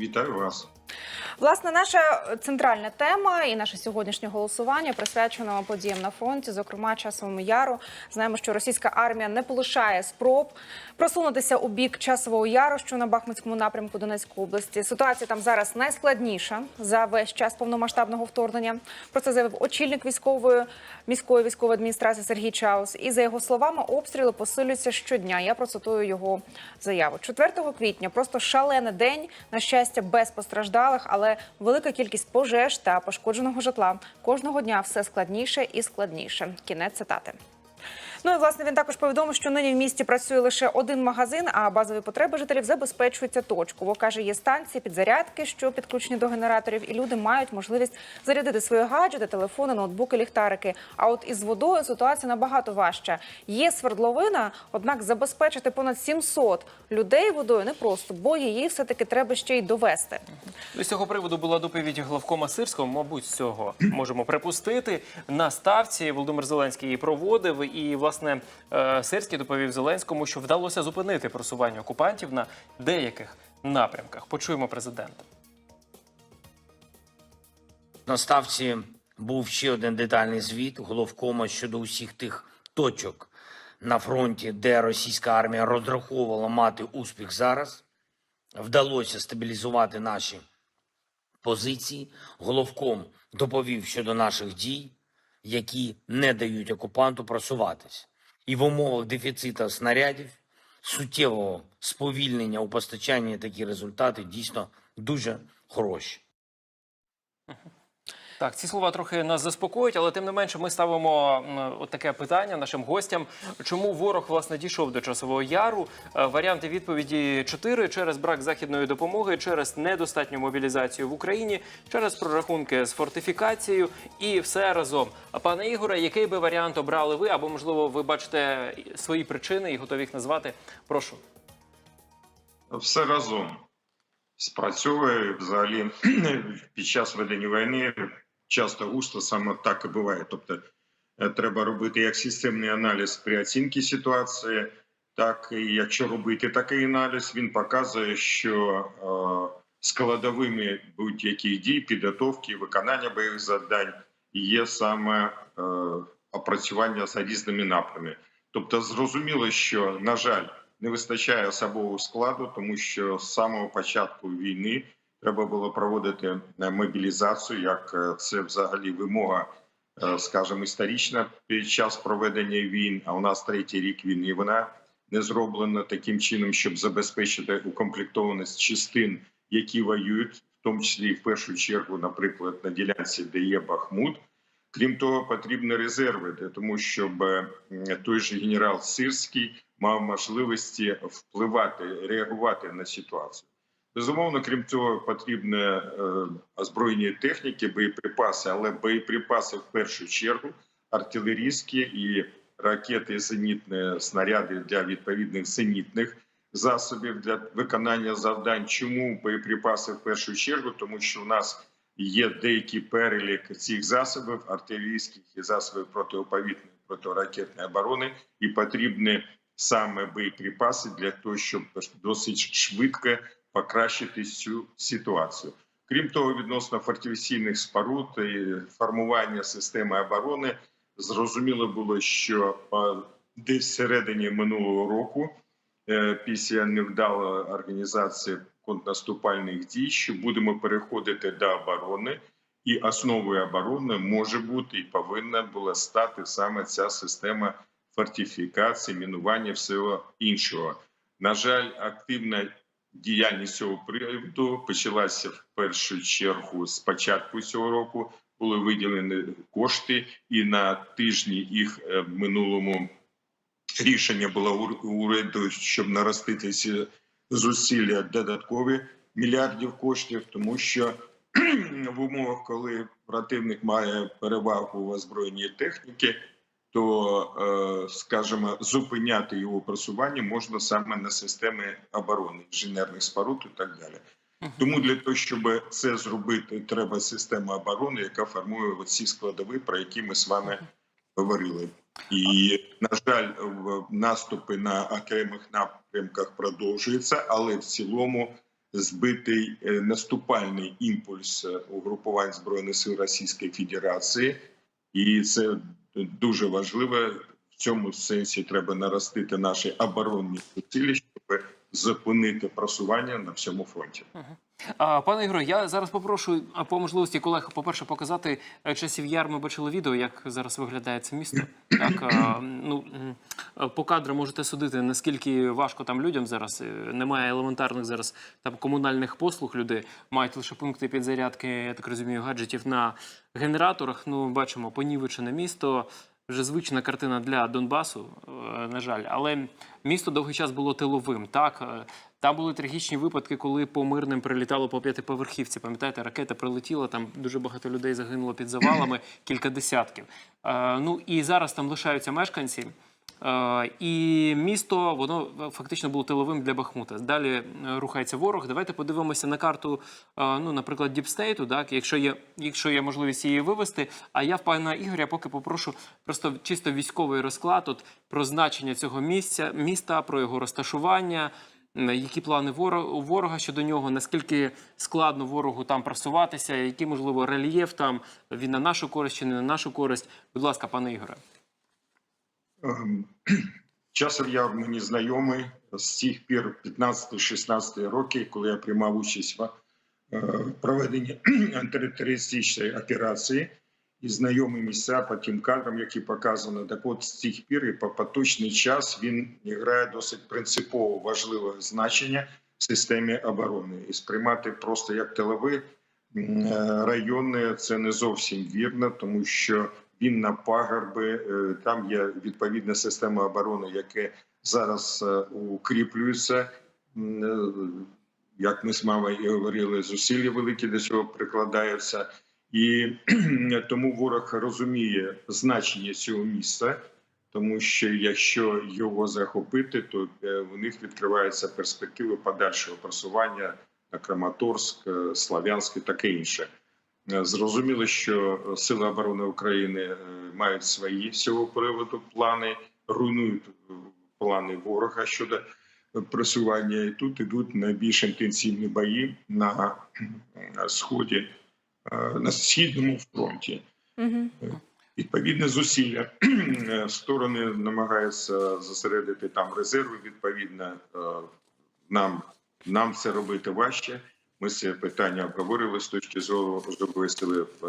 Вітаю вас. Власне, наша центральна тема і наше сьогоднішнє голосування присвячено подіям на фронті, зокрема часовому яру. Знаємо, що російська армія не полишає спроб просунутися у бік часового яру, що на Бахмутському напрямку Донецької області. Ситуація там зараз найскладніша за весь час повномасштабного вторгнення. Про це заявив очільник військової міської військової адміністрації Сергій Чаус. І за його словами, обстріли посилюються щодня. Я процитую його заяву. 4 квітня просто шалений день. На щастя, без постраждалих, але велика кількість пожеж та пошкодженого житла. Кожного дня все складніше і складніше. Кінець цитати. Ну і власне він також повідомив, що нині в місті працює лише один магазин, а базові потреби жителів забезпечуються точково. каже, є станції підзарядки, що підключені до генераторів, і люди мають можливість зарядити свої гаджети, телефони, ноутбуки, ліхтарики. А от із водою ситуація набагато важча. Є свердловина, однак забезпечити понад 700 людей водою непросто, бо її все таки треба ще й довести. З цього приводу була доповідь главкома Сирського. Мабуть, з цього можемо припустити. На ставці Володимир Зеленський її проводив. І власне е, Сирський доповів Зеленському, що вдалося зупинити просування окупантів на деяких напрямках. Почуємо президента. На ставці був ще один детальний звіт головкома щодо усіх тих точок на фронті, де російська армія розраховувала мати успіх зараз. Вдалося стабілізувати наші позиції. Головком доповів щодо наших дій, які не дають окупанту просуватись. І в умовах дефіцита снарядів, суттєвого сповільнення у постачанні такі результати дійсно дуже хороші. Так, ці слова трохи нас заспокоюють, але тим не менше ми ставимо от таке питання нашим гостям. Чому ворог власне дійшов до часового яру? Е, Варіанти відповіді чотири: через брак західної допомоги, через недостатню мобілізацію в Україні, через прорахунки з фортифікацією і все разом. Пане Ігоре, який би варіант обрали ви? Або можливо, ви бачите свої причини і готові їх назвати? Прошу. Все разом спрацьовує взагалі під час ведення війни. Часто густо саме так і буває. Тобто е, треба робити як системний аналіз при оцінці ситуації, так і якщо робити такий аналіз, він показує, що е, складовими будь-яких дій, підготовки, виконання бойових завдань є саме е, опрацювання за різними напрямами. Тобто, зрозуміло, що на жаль не вистачає особового складу, тому що з самого початку війни треба було проводити е, мобілізацію, як е, це взагалі вимога, е, скажімо, історична під час проведення війн. А у нас третій рік війни вона не зроблена таким чином, щоб забезпечити укомплектованість частин, які воюють, в тому числі в першу чергу, наприклад, на ділянці, де є Бахмут. Крім того, потрібні резерви для того, щоб той же генерал Сирський мав можливості впливати, реагувати на ситуацію. Безумовно, крім цього, потрібні е, озброєння техніки, боєприпаси, але боєприпаси в першу чергу артилерійські і ракети, зенітні снаряди для відповідних зенітних засобів для виконання завдань. Чому боєприпаси в першу чергу? Тому що в нас є деякий перелік цих засобів артилерійських і засобів протиповітної протиракетної оборони, і потрібні саме боєприпаси для того, щоб досить швидко покращити цю ситуацію. Крім того, відносно фортифікаційних споруд і формування системи оборони, зрозуміло було, що е, десь всередині минулого року, е, після невдалої організації контрнаступальних дій, що будемо переходити до оборони, і основою оборони може бути і повинна була стати саме ця система фортифікації, мінування всього іншого. На жаль, активна діяльність цього приводу почалася в першу чергу з початку цього року. Були виділені кошти, і на тижні їх е, минулому рішення було ур- уряду, щоб наростити ці зусилля додаткові мільярдів коштів, тому що в умовах, коли противник має перевагу в озброєнні техніки, то, е, скажімо, зупиняти його просування можна саме на системи оборони, інженерних споруд і так далі. Тому для того, щоб це зробити, треба система оборони, яка формує ці складові, про які ми з вами говорили. І на жаль, наступи на окремих напрямках продовжуються, але в цілому збитий е, наступальний імпульс е, угрупувань збройних сил Російської Федерації, і це дуже важливо. В цьому сенсі треба наростити наші оборонні зусилля, щоб зупинити просування на всьому фронті. Пане Ігоре, я зараз попрошу по можливості колег, по-перше, показати е, часів яр. Ми бачили відео, як зараз виглядає це місто. Так, ну, по кадрам можете судити, наскільки важко там людям зараз. Е, Немає елементарних зараз там комунальних послуг. Люди мають лише пункти підзарядки, я так розумію, гаджетів на генераторах. Ну, бачимо, понівечене місто. Вже звична картина для Донбасу, е, на жаль, але місто довгий час було тиловим. Так там були трагічні випадки, коли по мирним прилітало по п'ятиповерхівці. Пам'ятаєте, ракета прилетіла, там дуже багато людей загинуло під завалами, кілька десятків. Е, ну і зараз там лишаються мешканці. Е, і місто воно фактично було тиловим для Бахмута. Далі е, рухається ворог. Давайте подивимося на карту, е, ну, наприклад, Діпстейту, так, якщо є, якщо є можливість її вивести. А я в пана Ігоря поки попрошу просто чисто військовий розклад, от про значення цього місця, міста, про його розташування. Які плани ворога, щодо нього? Наскільки складно ворогу там просуватися? Який можливо рельєф там він на нашу користь чи не на нашу користь? Будь ласка, пане Ігоре. Ем, Часов я мені знайомий з тих пір 15-16 років, коли я приймав участь в е, проведенні антитерористичної операції і знайомі місця по тим кадрам, які показано. Так от з тих пір і по поточний час він грає досить принципово важливе значення в системі оборони і сприймати просто як тиловий е, райони це не зовсім вірно, тому що він на пагорби. е, Там є відповідна система оборони, яка зараз е, укріплюється. Як ми з мамою і говорили, зусилля великі до цього прикладаються, і тому ворог розуміє значення цього міста. Тому що якщо його захопити, то е, у них відкриваються перспективи подальшого просування на Краматорськ, е, Слав'янськ і таке інше. Е, Зрозуміло, що Сили оборони України мають свої з цього приводу плани, руйнують плани ворога щодо просування. І тут ідуть найбільш інтенсивні бої на сході, на східному фронті. Угу. Відповідне зусилля е, сторони намагаються зосередити там резерви. Відповідно, е, нам, нам це робити важче. Ми це питання обговорили з точки зору сили е,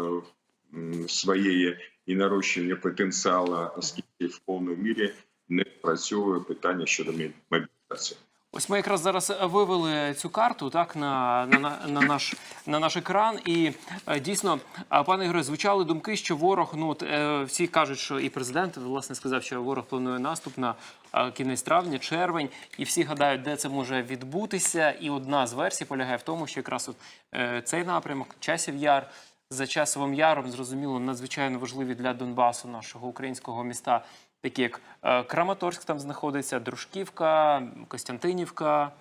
своєї і нарощення потенціалу, оскільки в повній мірі не працює питання щодо мобілізації. Ось ми якраз зараз вивели цю карту так на, на, на, на наш на наш екран, і е, дійсно, пане Ігоре, звучали думки, що ворог. Ну от, е, всі кажуть, що і президент власне сказав, що ворог планує наступ на е, кінець травня, червень, і всі гадають, де це може відбутися. І одна з версій полягає в тому, що якраз от е, цей напрямок, часів яр. За часовим яром зрозуміло надзвичайно важливі для Донбасу, нашого українського міста, такі як е, Краматорськ, там знаходиться, Дружківка, Костянтинівка,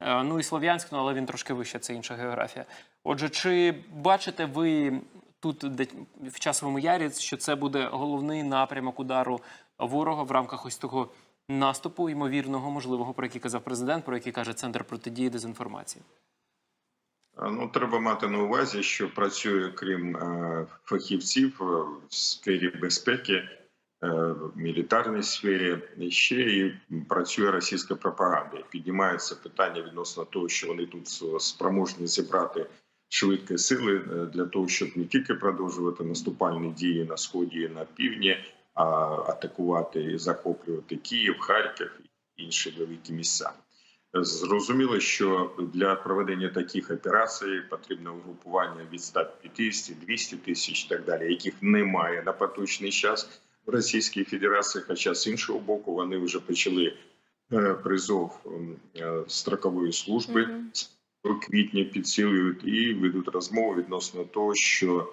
е, ну і Слов'янськ, ну, але він трошки вище, це інша географія. Отже, чи бачите ви тут в часовому ярі, що це буде головний напрямок удару ворога в рамках ось того наступу, ймовірного, можливого, про який казав президент, про який каже Центр протидії дезінформації? А, Ну, треба мати на увазі, що працює крім е, фахівців е, в сфері безпеки, е, в мілітарній сфері, ще і працює російська пропаганда. І піднімається питання відносно того, що вони тут спроможні зібрати швидкі сили е, для того, щоб не тільки продовжувати наступальні дії на сході і на півдні, а атакувати і захоплювати Київ, Харків і інші великі місця. Зрозуміло, що для проведення таких операцій потрібно угрупування від 150-200 тисяч і так далі, яких немає на поточний час в Російській Федерації. Хоча з іншого боку вони вже почали е, призов е, строкової служби у квітні підсилюють і ведуть розмову відносно того, що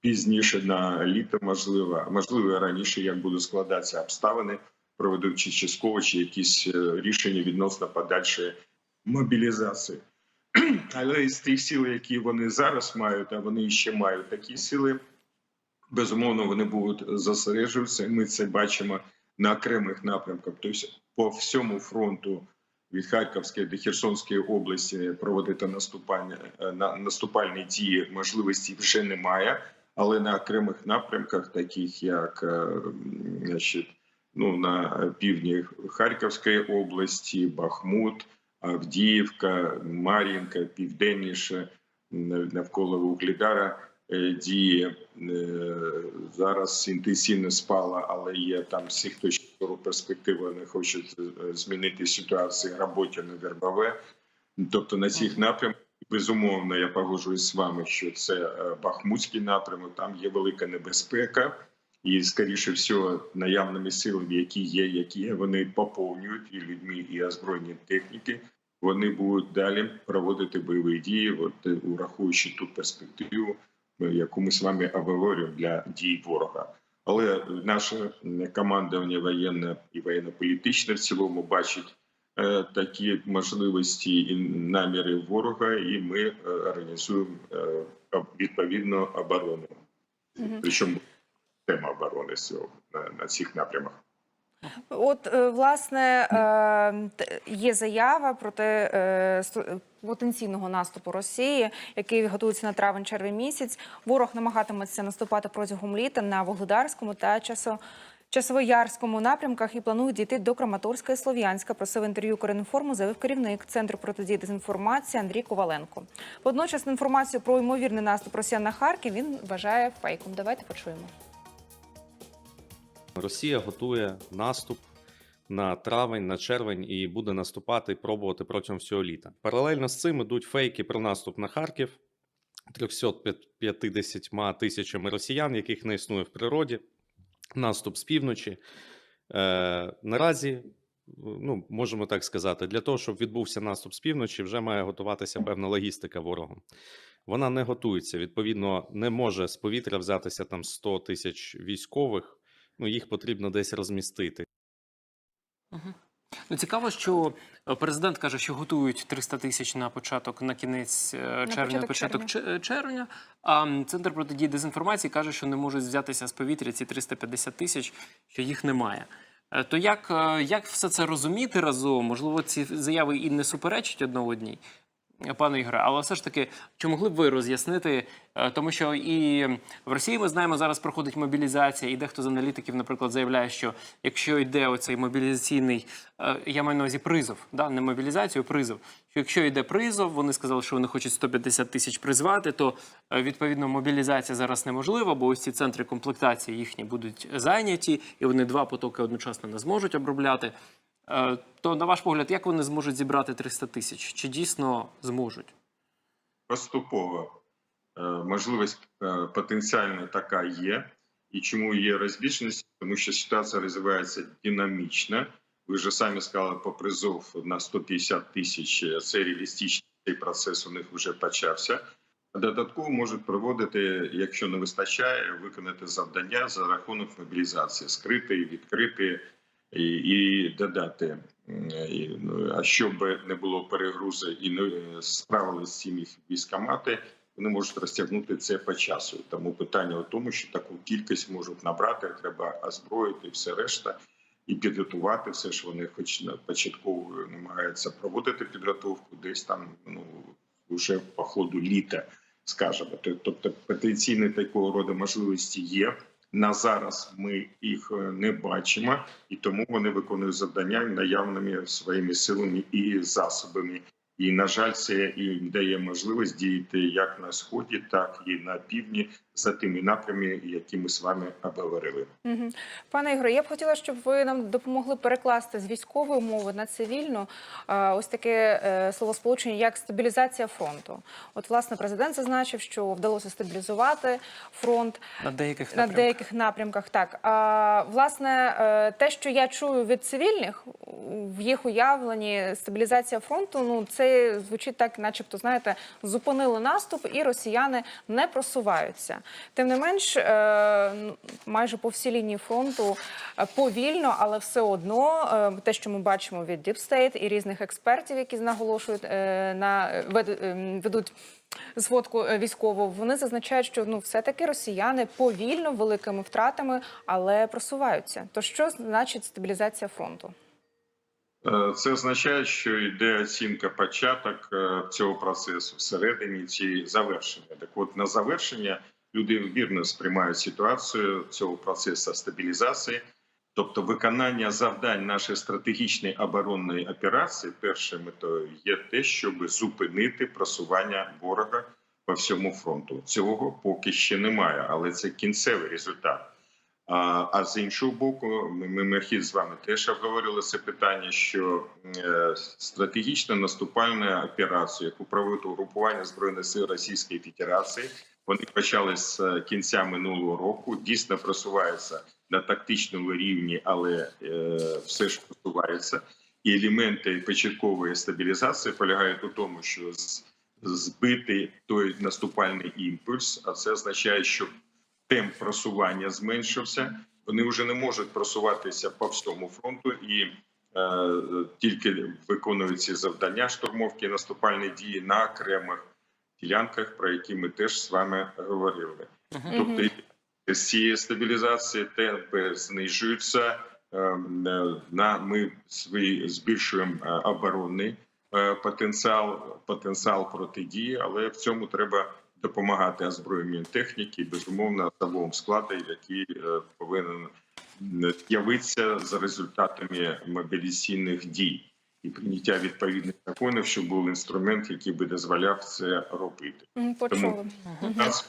пізніше на літо можливо, можливо раніше, як будуть складатися обставини проведуть чи частково чи якісь е, рішення відносно подальшої мобілізації. Але з тих сил, які вони зараз мають, а вони ще мають такі сили, безумовно, вони будуть зосереджуватися. Ми це бачимо на окремих напрямках. Тобто по всьому фронту від Харківської до Херсонської області проводити наступальні, е, на, наступальні дії можливості вже немає. Але на окремих напрямках, таких як е, значить, ну, на півдні Харківської області, Бахмут, Авдіївка, Мар'їнка, південніше навколо Вугледара е, діє е, зараз інтенсивно спала, але є там з всіх точок зору перспективи. Вони хочуть змінити ситуацію роботі на Вербове. Тобто на цих напрямках безумовно я погоджуюсь з вами, що це е, Бахмутський напрямок. Там є велика небезпека, і скоріше всього, наявними силами, які є, які є, вони поповнюють і людьми, і озброєні техніки. Вони будуть далі проводити бойові дії, от е, ураховуючи ту перспективу, е, яку ми з вами обговорюємо для дій ворога. Але наше командування воєнне і воєнно-політичне в цілому бачить е, такі можливості і наміри ворога, і ми е, організуємо е, відповідно оборону. Мгм. Причому тема оборони на, цих напрямах. От е, власне е, є заява проти е, потенційного наступу Росії, який готується на травень-червень місяць. Ворог намагатиметься наступати протягом літа на Вугледарському та часо. Часовоярському напрямках і планують дійти до Краматорська і Слов'янська. Просив інтерв'ю Корінформу, заявив керівник центру протидії дезінформації Андрій Коваленко. Водночас інформацію про ймовірний наступ Росіян на Харків він вважає фейком. Давайте почуємо. Росія готує наступ на травень, на червень і буде наступати, і пробувати протягом всього літа. Паралельно з цим ідуть фейки про наступ на Харків 350 тисячами росіян, яких не існує в природі. Наступ з півночі. Е, наразі, ну можемо так сказати, для того, щоб відбувся наступ з півночі, вже має готуватися певна логістика ворогом. Вона не готується. Відповідно, не може з повітря взятися там 100 тисяч військових ну, їх потрібно десь розмістити. Ну, цікаво, що е, президент каже, що готують 300 тисяч на початок на кінець е, червня, початок початок че- е, червня. А центр протидії дезінформації каже, що не можуть взятися з повітря ці 350 тисяч, що їх немає. Е, То як, як все це розуміти разом? Можливо, ці заяви і не суперечать одна одній, пане Ігоре, але все ж таки, чи могли б ви роз'яснити, Е, тому що і в Росії ми знаємо, зараз проходить мобілізація, і дехто з аналітиків, наприклад, заявляє, що якщо йде оцей мобілізаційний, е, я маю на увазі призов, да, не мобілізацію, призов. Що якщо йде призов, вони сказали, що вони хочуть 150 тисяч призвати, то е, відповідно мобілізація зараз неможлива, бо ось ці центри комплектації їхні будуть зайняті, і вони два потоки одночасно не зможуть обробляти. Е, То, на ваш погляд, як вони зможуть зібрати 300 тисяч? Чи дійсно зможуть? поступово Е, можливість е, потенціально така є. І чому є розбіжність? Тому що ситуація розвивається динамічно. Ви вже самі сказали по призов на 150 тисяч. Це реалістичний цей процес у них вже почався. Додатково можуть проводити, якщо не вистачає, виконати завдання за рахунок мобілізації, скрити, відкрити і, і додати. І, ну, А щоб не було перегрузи і не справилися з цим їх військомати, вони можуть розтягнути це по часу. Тому питання у тому, що таку кількість можуть набрати, треба озброїти все решта і підготувати все ж вони, хоч на початково намагаються проводити підготовку, десь там ну вже по ходу літа, скажімо. Тобто потенційні такого роду можливості є. На зараз ми їх е, не бачимо, і тому вони виконують завдання наявними своїми силами і засобами. І на жаль, це і дає можливість діяти як на сході, так і на півдні за тими напрямами, які ми з вами обговорили. Пане Ігоре, я б хотіла, щоб ви нам допомогли перекласти з військової мови на цивільну ось таке е, словосполучення, як стабілізація фронту. От, власне, президент зазначив, що вдалося стабілізувати фронт На деяких на напрямках? деяких напрямках. Так а власне, е, те, що я чую від цивільних в їх уявленні, стабілізація фронту. Ну це звучить так, начебто, знаєте, зупинили наступ, і росіяни не просуваються. Тим не менш, е, майже по всій лінії фронту е, повільно, але все одно е, те, що ми бачимо від Deep State і різних експертів, які наголошують на вед- ведуть зводку військову, вони зазначають, що ну все-таки росіяни повільно, великими втратами, але просуваються. То що значить стабілізація фронту? Це означає, що йде оцінка початок цього процесу всередині чи завершення. Так от на завершення люди вірно сприймають ситуацію цього процесу стабілізації, тобто виконання завдань нашої стратегічної оборонної операції. Першою метою є те, щоб зупинити просування ворога по всьому фронту. Цього поки ще немає, але це кінцевий результат. А, а з іншого боку, ми, ми Михід, з вами теж обговорили це питання, що е, стратегічна наступальна операція, яку проводить угрупування збройних сил Російської Федерації, вони почали з е, кінця минулого року. Дійсно просуваються на тактичному рівні, але е, все ж просувається. І елементи початкової стабілізації полягають у тому, що збити той наступальний імпульс, а це означає, що темп просування зменшився. Вони вже не можуть просуватися по всьому фронту і е, тільки виконують ці завдання штурмовки наступальні дії на окремих ділянках, про які ми теж з вами говорили. Тобто з цієї стабілізації темпи знижуються. е, е, На ми свій збільшуємо е, оборонний е, потенціал, потенціал протидії, але в цьому треба допомагати озброєнню техніки, безумовно, особовому складу, який повинен з'явитися за результатами мобілізаційних дій і прийняття відповідних законів, щоб був інструмент, який би дозволяв це робити. Почули. Нас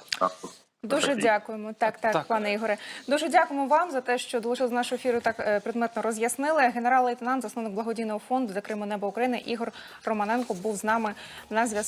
Дуже дякуємо. Так, так, Так. пане Ігоре. Дуже дякуємо вам за те, що долучили з нашого ефіру так е, предметно роз'яснили. Генерал-лейтенант, засновник благодійного фонду за Криму Небо України Ігор Романенко був з нами на зв'язку.